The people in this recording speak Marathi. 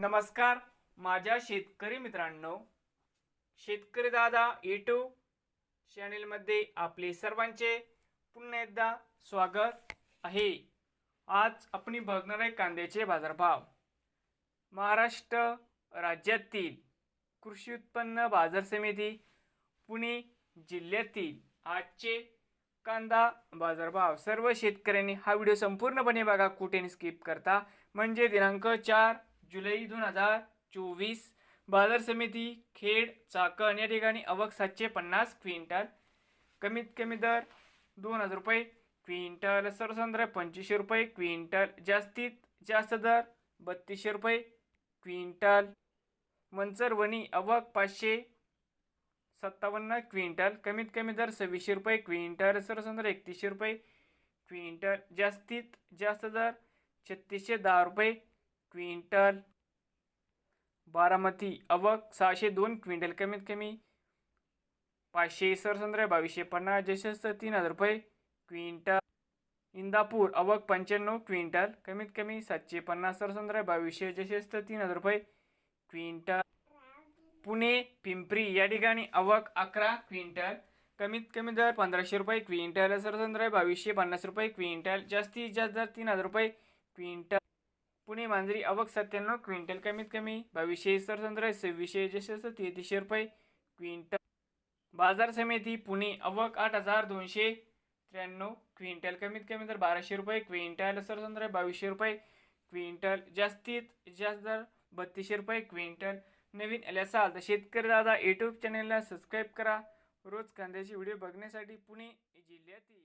नमस्कार माझ्या शेतकरी मित्रांनो शेतकरी दादा यूट्यूब चॅनेलमध्ये आपले सर्वांचे पुन्हा एकदा स्वागत आहे. आज आपण बघणार आहे कांद्याचे बाजारभाव. महाराष्ट्र राज्यातील कृषी उत्पन्न बाजार समिती पुणे जिल्ह्यातील आजचे कांदा बाजारभाव. सर्व शेतकऱ्यांनी हा व्हिडिओ संपूर्णपणे बघा कुठे स्किप करता. म्हणजे दिनांक चार जुलै दोन हजार चोवीस. बाजार समिती खेड चाकण या ठिकाणी अवक सातशे पन्नास क्विंटल. कमीत कमी दर दोन हजार रुपये क्विंटल. सर्वसाधारण पंचवीसशे रुपये क्विंटल. जास्तीत जास्त दर बत्तीसशे रुपये क्विंटल. मंचरवणी अवक पाचशे सत्तावन्न क्विंटल. कमीत कमी दर सव्वीसशे रुपये क्विंटल. सर्वसाधारण एकतीसशे रुपये क्विंटल. जास्तीत जास्त दर छत्तीसशे दहा रुपये क्विंटल बारामती अवक सहाशे दोन क्विंटल कमीत कमी पाचशे सरसंद्र बावीसशे पन्नास जशस्त तीन हजार रुपये क्विंटल. इंदापूर अवक पंच्याण्णव क्विंटल कमीत कमी सातशे पन्नास सरसंद्र बावीसशे जशस्त तीन हजार रुपये क्विंटल. पुणे पिंपरी या ठिकाणी अवक अकरा क्विंटल कमीत कमी दर पंधराशे रुपये क्विंटल सरसंद्र बावीसशे पन्नास रुपये क्विंटल जास्तीत जास्त दर तीन हजार रुपये क्विंटल. पुणे मांजरी आवक सत्त्याण्णव क्विंटल कमीत कमी बावीसशे सरसंद्र सव्वीसशे जशस्त तेहतीसशे रुपये. क्विंटल बाजार समिती पुणे अवक आठ हजार दोनशे त्र्याण्णव क्विंटल कमीत कमी दर बाराशे रुपये क्विंटल सरसंद्र बावीसशे रुपये क्विंटल जास्तीत जास्त दर बत्तीसशे रुपये क्विंटल नवीन आले असाल तर शेतकरी दादा यूट्यूब चॅनलला सबस्क्राईब करा. रोज कांद्याचे व्हिडिओ बघण्यासाठी पुणे जिल्ह्यातील